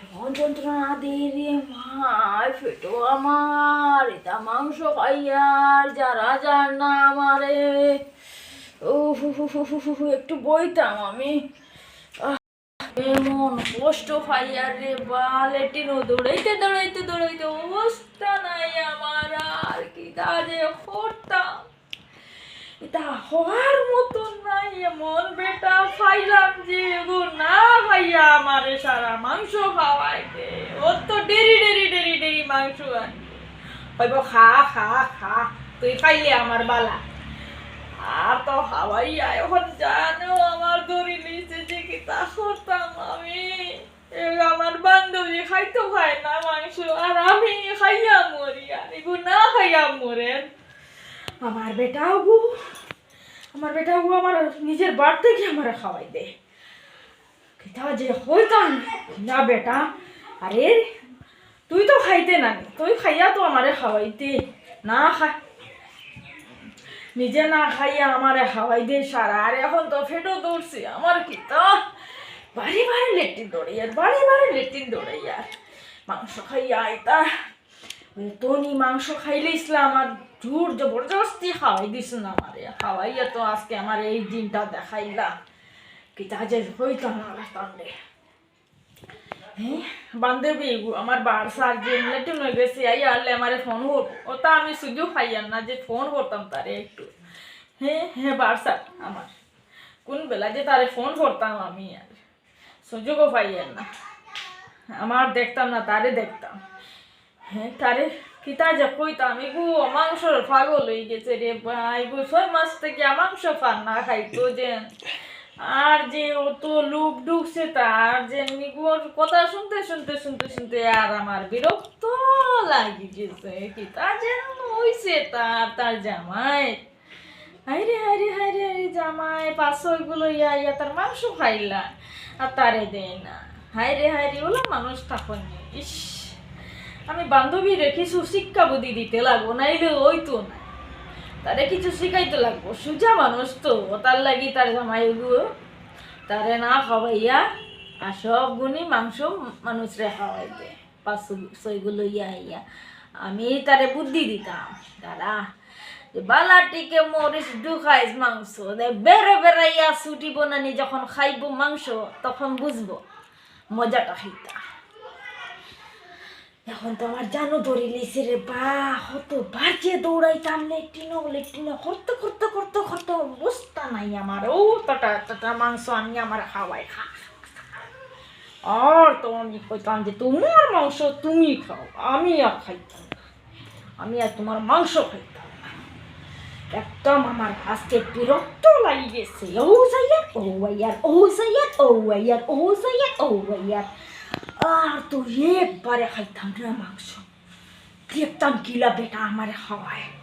এমন যন্ত্রণা ফেটো আমার, এটা মাংস যারা যার না আমারে ও একটু বইতাম আমি। এমন কষ্ট খাইয়ার রে বা লেটিনো দৌড়াইতে দৌড়াইতে দৌড়াইতে অবস্থা নাই আমার, আর কি তারে করতাম। এটা হওয়ার এমন বেটা খাইলাম যে গো, না খাইয়া আমারে সারা মাংস খাওয়াই দে। ওর তো ডেরি ডেরি ডেরি ডেরি মাংস হইব খা খা খা, তুই খাইলে আমার বালা। আর তো খাওয়াইয়া এখন জানো, আমার দড়ি নিচে যে কি তা করতাম আমি। আমার বান্ধবী খাইতো খায় না মাংস, আর আমি খাইয়া মরি। আর এগো, না খাইয়া মরেন। আমার বেটাও গো আমার বেটা গো আমার নিজের বাড়ি থেকে আমার খাওয়াই দে। কিতা যে হইতাম। না বেটা, আরে, তুই তো খাইতে না। তুই খাইয়া তো আমারে খাওয়াইতে। না খা নিজে না খাইয়া আমারে খাওয়াই দে সারা। আর এখন তো ফেটো দৌড়ছি আমার কি তো বাড়ি বাড়ি লেট্রিন দৌড়াইয়ার বাড়ি বাড়ি লেট্রিন দৌড়াইয়ার মাংস খাইয়া আইতা। তনি মাংস খাইলে ইসলাম আমার জোর জবরদস্তি খাওয়াই দিস না আমারে। খাওয়াইয়া তো আজকে আমার এই দিনটা দেখাইলা। কি তা যে হইতো তাহলে হ্যাঁ বান্ধবী আমার বারসার যে লেটিন হয়ে গেছে আই আনলে আমারে ফোন হোক ওটা আমি সুযোগ খাইয়ার না যে ফোন করতাম তারে একটু। হ্যাঁ হ্যাঁ বারসার আমার। কোন বেলা যে তারে ফোন করতাম আমি আর। সুযোগও পাইয়ার না। আমার দেখতাম না, তারে দেখতাম। হ্যাঁ তারে কিতা যে কইতাম, এগু মাংসর পাগল হয়ে গেছে রে ভাই গো ছয় মাস থেকে মাংস পান না খাইতো যে আর যে অত লোক ঢুকছে তার যে নিগুর কথা শুনতে শুনতে শুনতে শুনতে আর আমার বিরক্ত লাগি গেছে। কিতা যেন হইছে তার তার জামাই। হাইরে হাইরে হাইরে হাইরে জামাই, পাঁচশো গুলো ইয়া ইয়া তার মাংস খাইলা আর তারে দেয় না। হাইরে হাইরে ওলা মানুষ তখন ইস। আমি বান্ধবী রেখেছি শিক্ষা বুদ্ধি দিতে লাগবো, নাইলে ওই তো না। তারে কিছু শিখাইতে লাগবো, সুজা মানুষ তো, তার লাগি তার জামাই তারে না খাওয়াইয়া আর সব গুণই মাংস মানুষরে খাওয়াইতে, পাঁচশো ছয়গুলো ইয়া ইয়া আমি তারে বুদ্ধি দিতাম যে বালাটিকে মরিচ ঢুকাইস মাংস, দে বেড়ে বেড়াইয়া ছুটি বনানি যখন খাইব মাংস, তখন বুঝব মজাটা খাইতা এখন তো আমার জানো ধরে লিছে রে বা হত বাজে দৌড়াইতাম লেট্রিনো লেট্রিনো করতে করতে করতে করতে অবস্থা নাই আমার। ও তটা তটা মাংস আমি আমার খাওয়াই খা। আর তো আমি কইতাম যে তোমার মাংস তুমি খাও, আমি আর খাইতাম আমি আর তোমার মাংস খাইতাম। একদম আমার আজকে বিরক্ত লাগি গেছে ও সাইয়ার ও ইয়ার ও সাইয়ার ও ইয়ার ও সাইয়ার ও ইয়ার আর তো একবারে খাইতাম না মাংস। দেখতাম কিলা বেটা আমার খাওয়ায়।